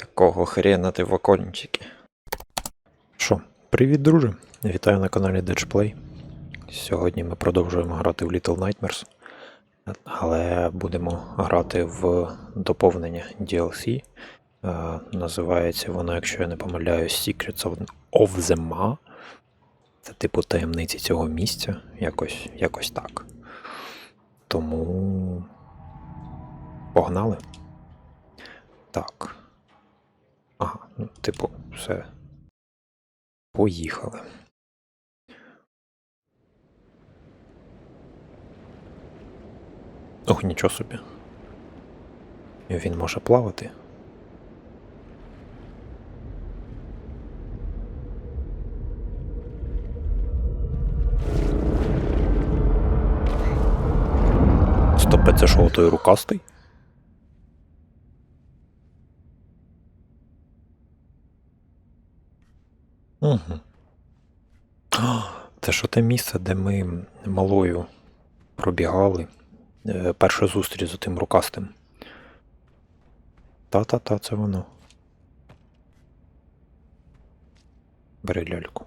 Якого хрена ти в окончики? Що, привіт, друже! Вітаю на каналі Ditchplay. Сьогодні ми продовжуємо грати в Little Nightmares, але будемо грати в доповнення DLC. Е, називається воно, якщо я не помиляюсь, Secrets of the Ma. Це типу таємниці цього місця. Якось, якось так. Тому. Погнали. Так. Ага, ну, типу, все. Поїхали. Ох, нічого собі. Він може плавати. Стоп, це що, той рукастий? Угу. Це що те місце, де ми малою пробігали. Е, Перша зустріч з тим рукастим. Та-та-та, це воно. Бери ляльку.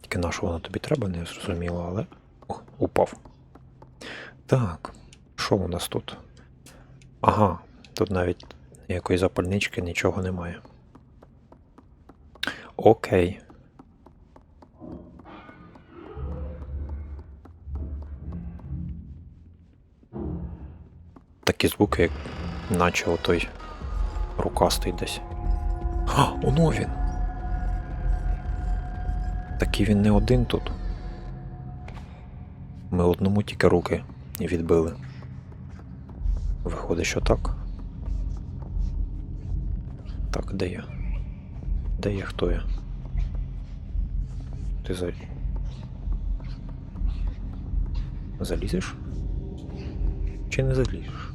Тільки на що воно тобі треба, не зрозуміло, але. О, упав. Так, що у нас тут? Ага, тут навіть ніякої запальнички, нічого немає. Окей. Такі звуки, як наче отой рукастий десь. А, оно він! Такий він не один тут. Ми одному тільки руки відбили. Виходить, що так. Так, де я? Де я, хто я? Ти за... залізеш? Чи не залізеш?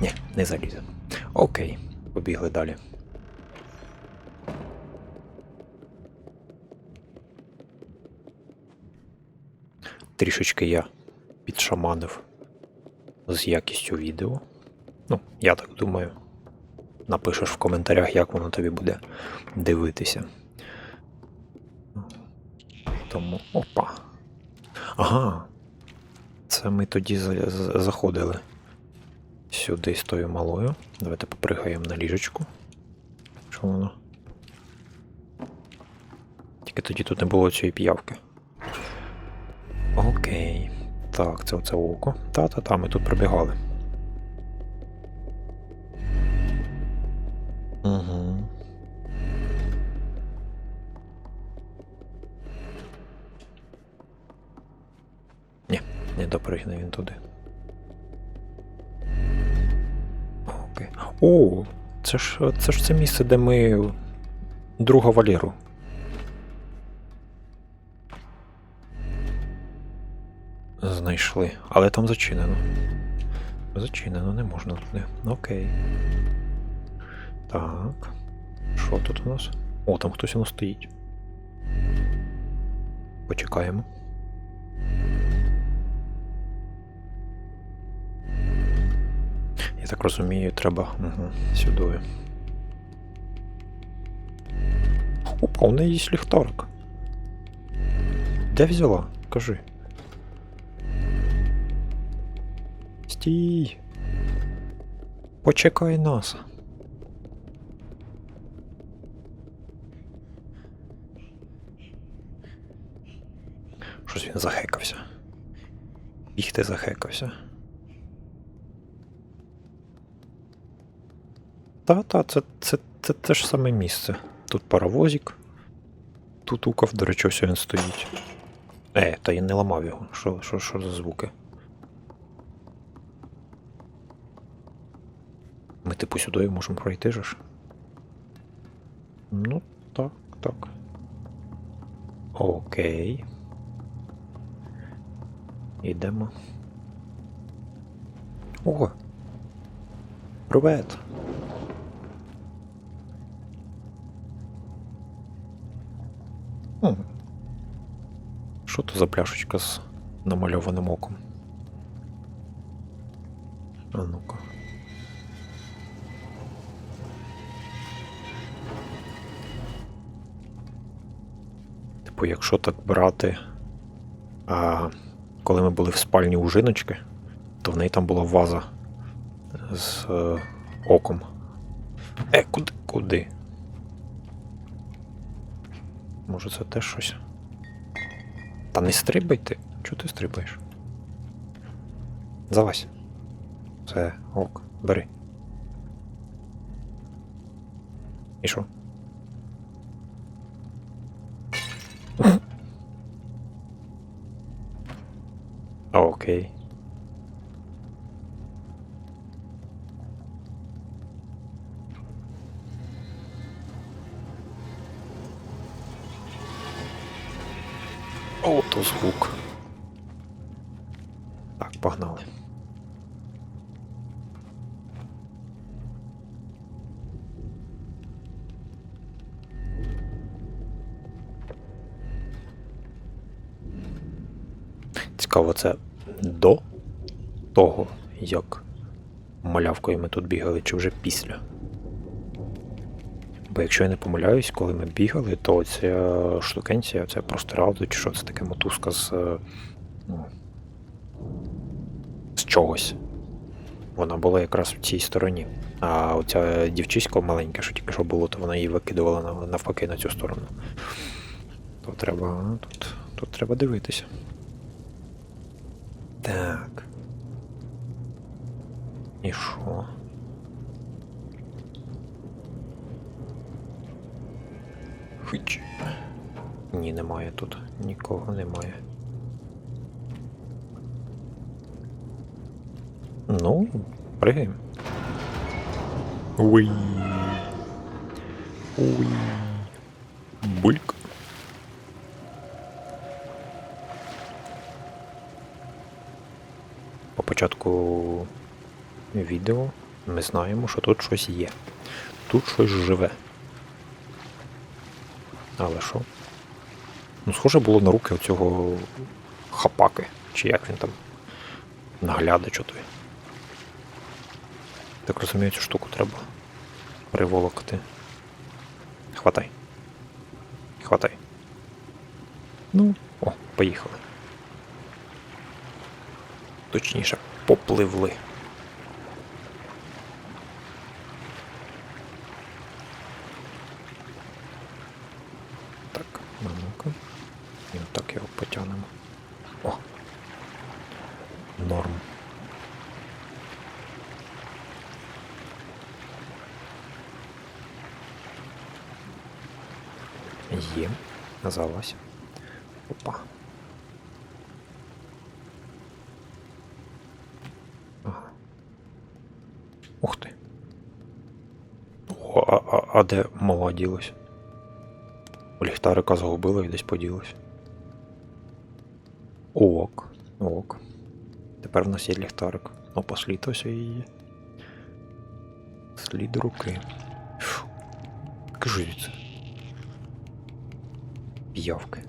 Ні, не залізе. Окей, побігли далі. Трішечки я підшаманив з якістю відео. Ну, я так думаю. Напишеш в коментарях, як воно тобі буде дивитися. Тому. Опа. Ага. Це ми тоді за- за- заходили сюди з тою малою. Давайте попригаємо на ліжечку. Що воно? Тільки тоді тут не було цієї п'явки. Окей. Так, це оце око. Та-та-та, ми тут прибігали. Це ж це ж це місце, де ми друга Валеру. Знайшли, але там зачинено. Зачинено, не можна туди. Окей. Так. Що тут у нас? О, там хтось нас стоїть. Почекаємо. Так розумію, треба угу, сюди. Опа, у неї є ліхтарик. Де взяла? Кажи. Стій. Почекай нас. Щось він захекався. Бігти захекався. Та-та, це, це, це те ж саме місце. Тут паровозик. Тут укав, до речі, ось він стоїть. Е, та я не ламав його. Що, що, що за звуки? Ми типу сюди можемо пройти ж. Ну, так, так. Окей. Ідемо. О! Привет! О. Що то за пляшечка з намальованим оком? А ну-ка. Типу, якщо так брати, а коли ми були в спальні у жіночки, то в неї там була ваза з е, оком. Е, куди? куди? Може це теж щось? Та не стрибай ти. Чого ти стрибаєш? Залазь. Це ок, бери. І що? Окей. То звук. Так, погнали. Цікаво, це до того, як малявкою ми тут бігали, чи вже після. Бо якщо я не помиляюсь, коли ми бігали, то ця штукенція, це простирадло, чи що це таке мотузка з. е, Ну, з чогось. Вона була якраз в цій стороні. А оця дівчисько маленьке, що тільки що було, то вона її викидувала навпаки на цю сторону. То треба. Тут, тут треба дивитися. Так. І що? Хич. Ні, немає тут. Нікого немає. Ну, пригаємо. Уй. Уй. Бульк. По початку відео ми знаємо, що тут щось є. Тут щось живе. Але що? Ну, схоже було на руки оцього хапаки, чи як він там наглядачу той. Так розумію, цю штуку треба приволокти. Хватай. Хватай. Ну, о, поїхали. Точніше, попливли. Так, ну ну-ка. І отак його потягнемо. О! Норм. Є. Залазь. Опа. Ух ти. О, а, а, а де мала ділась? У ліхтарика загубила і десь поділась. Ок, ок. Тепер в нас є ліхтарик. Ну, послід ось і. Слід руки. Фу. Кажи звідси. П'явки.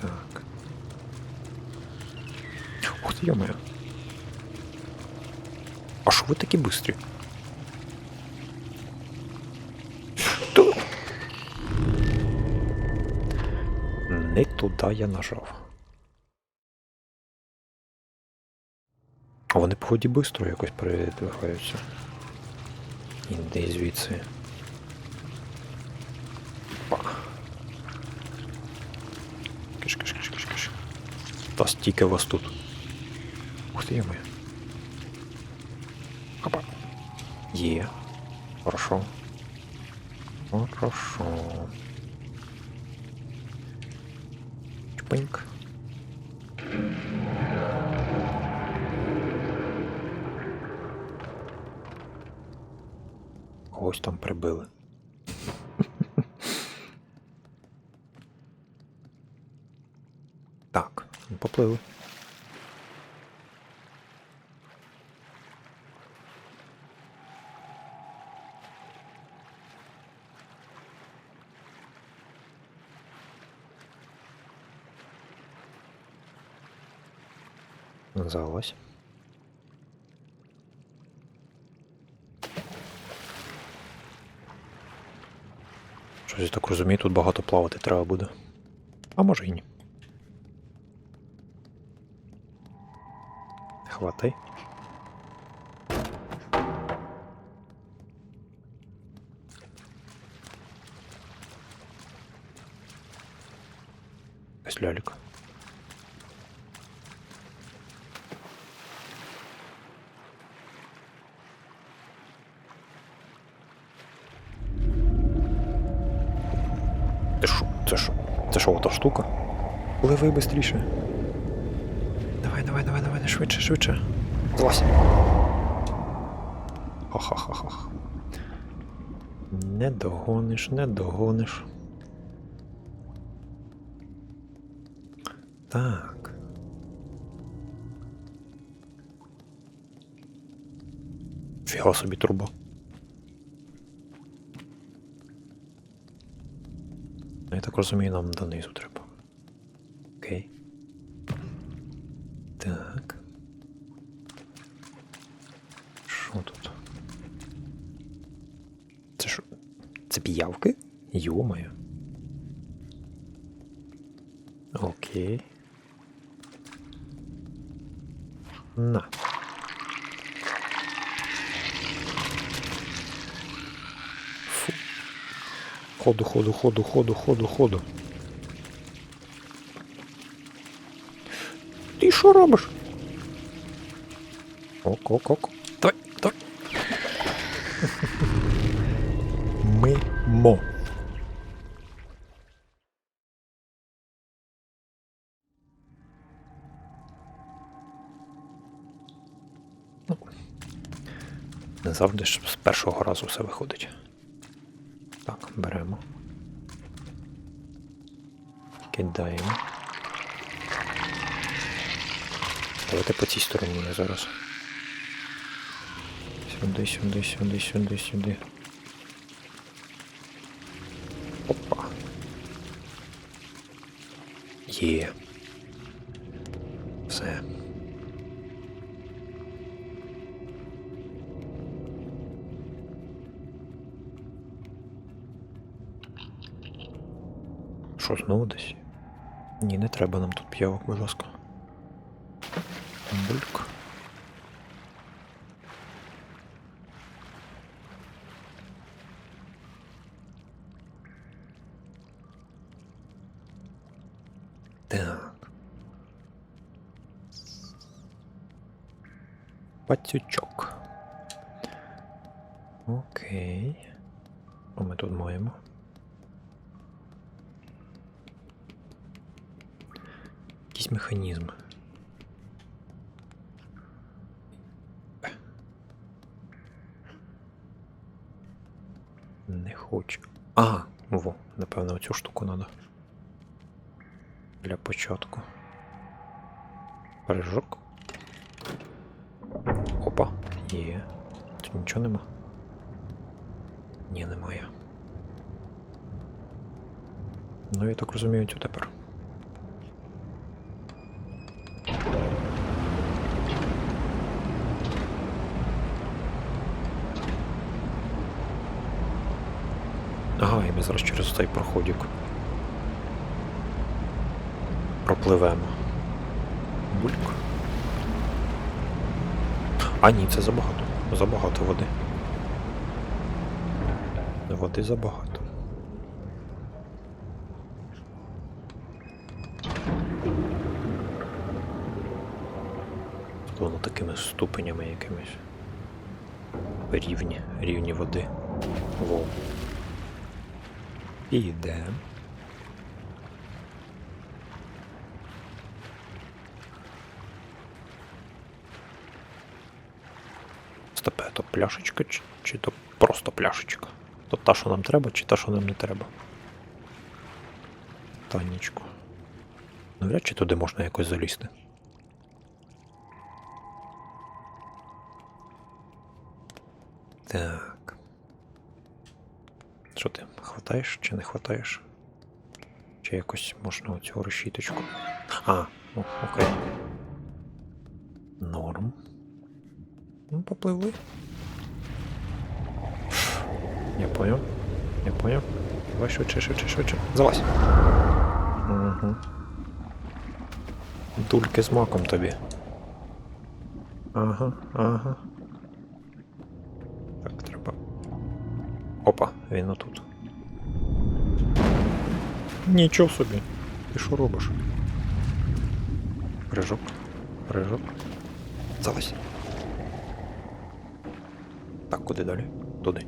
Так. Ух ти, йо-моє. А що ви такі бистрі? Не туди я нажав. А вони, поході, швидко якось передвигаються. Іди звідси. Та стільки вас тут. Ух ти моя. Опа. Є. Хорошо. Хорошо. Чпиньк. Когось там прибили. Так, поплили. Залазь. Щось я так розумію, тут багато плавати треба буде. А може і ні. Хватай. Якась лялька. Ти що? Це що? Це що, ота штука? Пливи бистріше. Давай, давай, давай, давай, швидше, швидше. Злазь. Ха-ха-ха-ха. Не догониш, не догониш. Так. Фіга собі труба. Я так розумію, нам донизу треба. Окей. Так. Що тут? Це що? Це піявки? Йомаю. Окей. На. Фу. Ходу, ходу, ходу, ходу, ходу, ходу. Ти що робиш? Ок, ок, ок. Завжди ж з першого разу все виходить. Так, беремо. Кидаємо. Давайте по цій стороні я зараз. Сюди, сюди, сюди, сюди, сюди. Опа. Є. знову десь? Ні, не треба нам тут п'явок, будь ласка. Бульк. Так. Пацючок. Окей. Що ми тут маємо? Якийсь механізм. Не хочу. А, во, напевно, оцю штуку треба. Для початку. Прыжок. Опа, є. Тут нічого нема. Ні, немає. Ну, я так розумію, цю тепер. Ага, і ми зараз через цей проходик. Пропливемо. Бульк. А ні, це забагато. Забагато води. Води забагато. Воно такими ступенями якимись. Рівні, рівні води. Воу. І йде. Стопе, то пляшечка, чи, чи то просто пляшечка? То та, що нам треба, чи та, що нам не треба? Танечку. Навряд чи туди можна якось залізти. Так. Що ти, хватаєш чи не хватаєш? Чи якось можна оцю решіточку? А, ну, окей. Норм. Ну, попливли. Я понял. Я понял. Давай швидше, швидше, швидше. Залазь. Угу. Дульки з маком тобі. Ага, ага. Опа, він отут. Нічого собі. Ти що робиш? Прыжок. Прыжок. Залазь. Так, куди далі? Туди.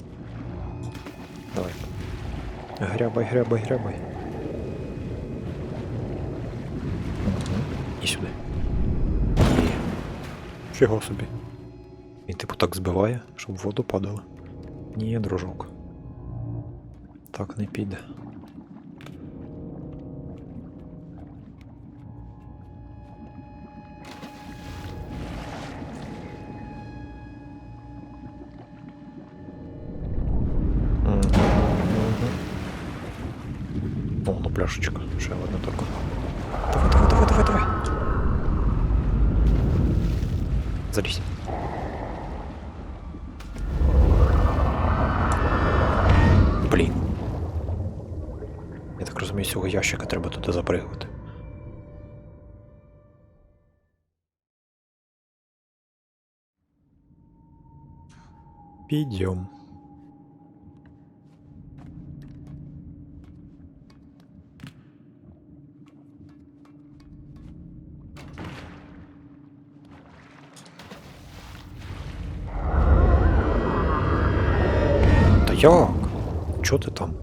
Давай. Грябай, грябай, грябай. Угу. І сюди. Фіго собі. Він типу так збиває, щоб в воду падало. Ні, дружок. Так не піде. О, ну пляшечка. Я так розумію, з цього ящика треба туди запригувати. Підйом. Та? Чого ти там?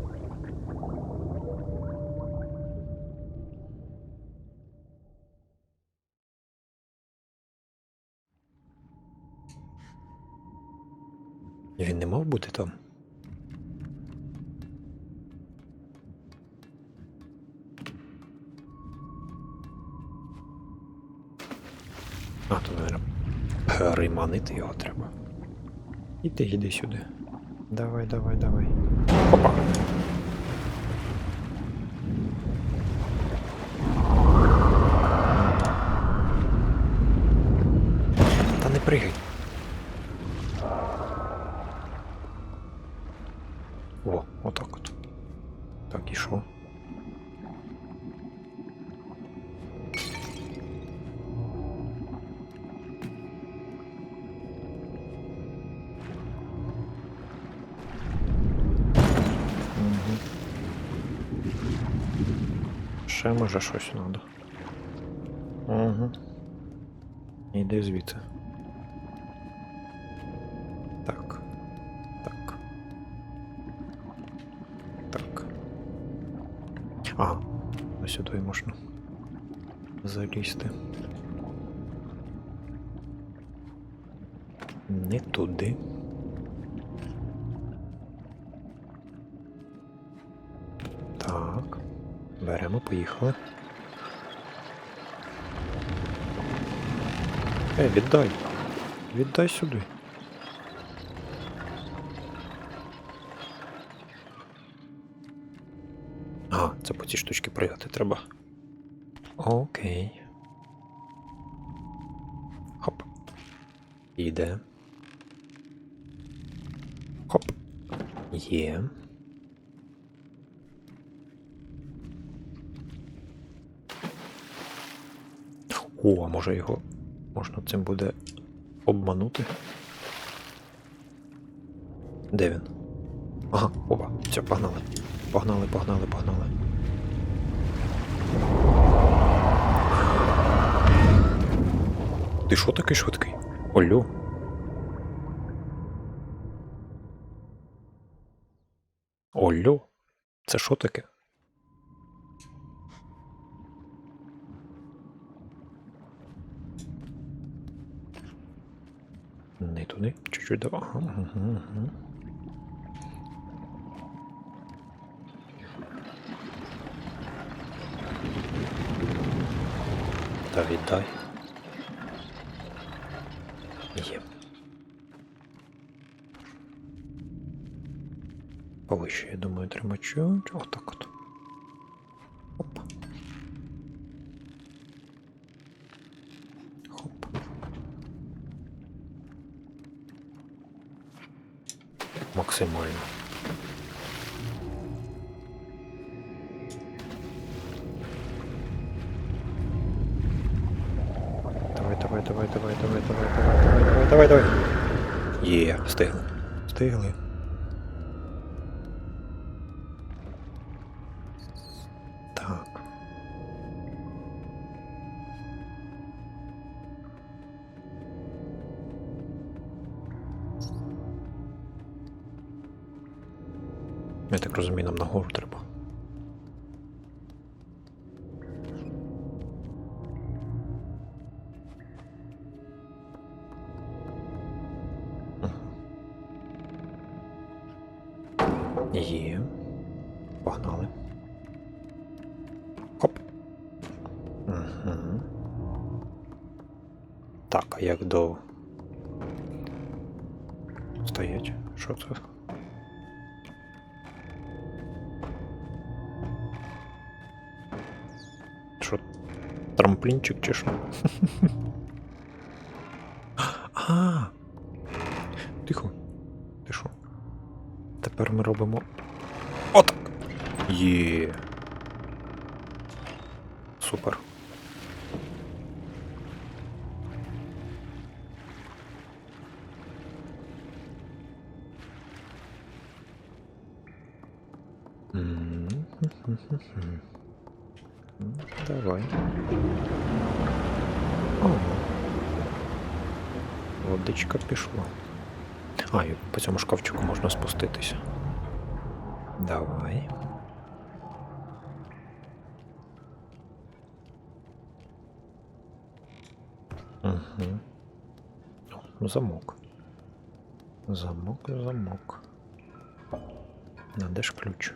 Він не мав бути там. А, то, наверное, переманити його треба. Іди, іди сюди. Давай, давай, давай. Опа. Та не пригай. Може щось треба. Угу. Іди звідси. Так. Так. Так. Ага. Ось сюди можна залізти. Не туди. Беремо, поїхали. Е, віддай. Віддай сюди. А, це по цій штучці пригати треба. Окей. Хоп. Іде. Хоп. Є. О, а може його можна цим буде обманути? Де він? Ага, опа, все, погнали. Погнали, погнали, погнали. Ти що такий швидкий? Олю. Олю. Це що таке? Не туди, чуть-чуть давай. Та віддай. Є. Повище, я думаю, треба чуть. Отак от. максимально. Давай, давай, давай, давай, давай, давай, давай, давай, давай, давай. Є, встигли. Встигли. Є. Погнали. Хоп. Угу. Так, а як до. Стоять? Що це? Що? Трамплінчик чи що? А! Тихо. Ти що? Тепер ми робимо. Отак! Є. Супер. Давай. О. Водичка пішла. А, і по цьому шкафчику можна спуститися. Давай. Угу. О, замок. Замок, замок. А де ж ключ?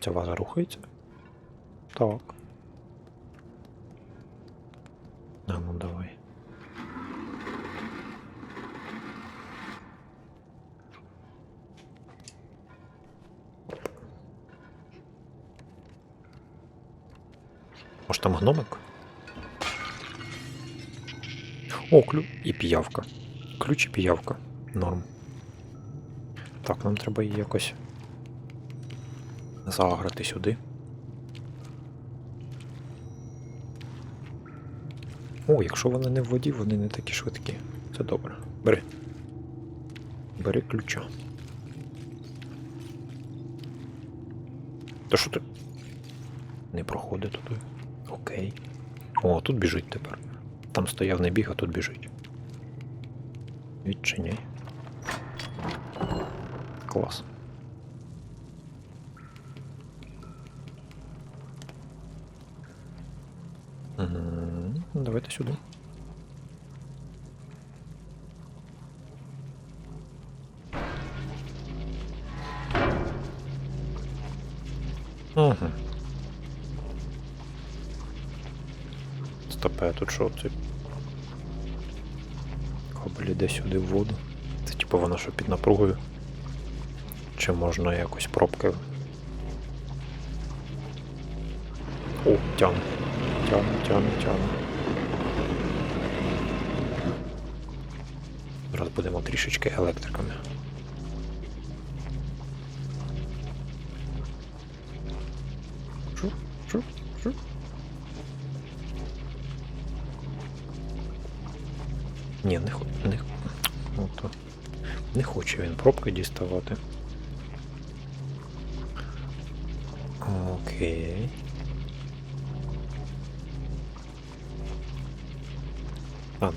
Ця ваза рухається? Так. А ну давай. Може там гномик? О, ключ і піявка. Ключ і піявка. Норм. Так, нам треба її якось зааграти сюди. О, якщо вони не в воді, вони не такі швидкі. Це добре. Бери. Бери ключа. Та що ти? Не проходить туди. Окей. О, тут біжить тепер. Там стояв не біг, а тут біжить. Відчиняй. Клас. Угу. Давайте сюди. Угу. Стопе, тут що це? Кабель іде сюди в воду. Це типу воно що під напругою. Чи можна якось пробки. О, тяне. Тяне, тяне, тяне. Зараз будемо трішечки електриками. Хоче діставати. Окей. А, ну.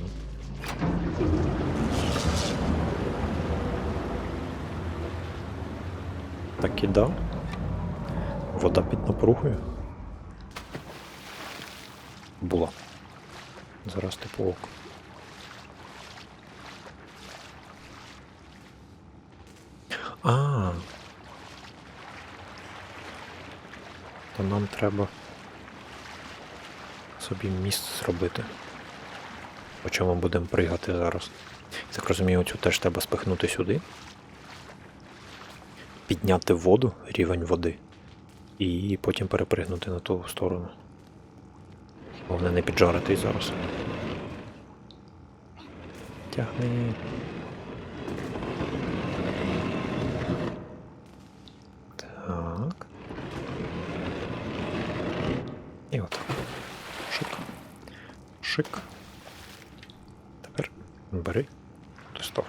Так і да. Вода під напругою. Була. Зараз типу ок. А. То нам треба собі міст зробити. По чому будемо пригати зараз. Так розумію, цю теж треба спихнути сюди. Підняти воду, рівень води. І потім перепригнути на ту сторону. Головне не піджаритись зараз. Тягни. Так. І от. Шик. Пшик. Тепер бери. Ти став.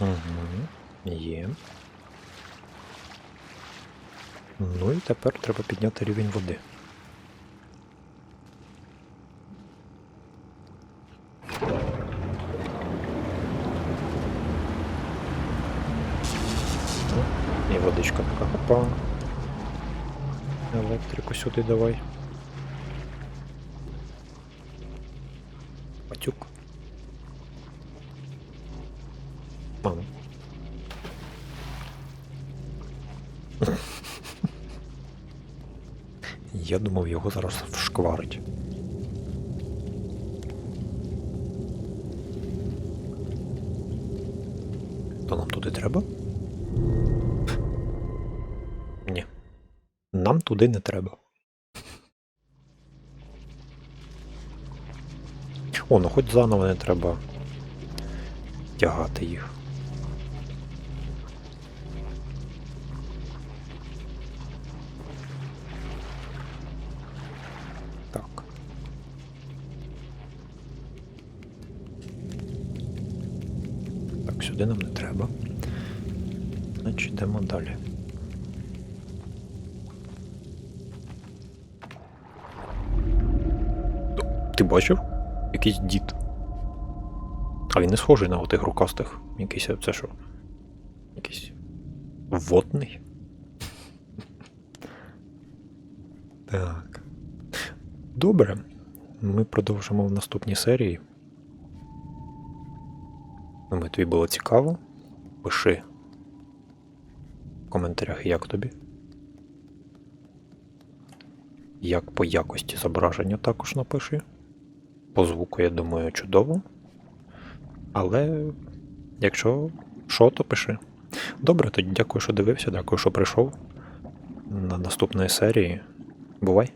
Угу. Є. Ну і тепер треба підняти рівень води. Сюди давай. Патюк. Мама. Я думав, його зараз вшкварить. То нам туди треба? Ні. Нам туди не треба. О, ну хоч заново не треба тягати їх. Сюди нам не треба. Значить, йдемо далі. Ти бачив? Якийсь дід. А він не схожий на отих рукастих. Якийсь це що? Якийсь водний. Так. Добре. Ми продовжимо в наступній серії. Думаю, тобі було цікаво. Пиши в коментарях, як тобі. Як по якості зображення також напиши. По звуку, я думаю, чудово. Але якщо що, то пиши. Добре, тоді дякую, що дивився, дякую, що прийшов. На наступної серії. Бувай!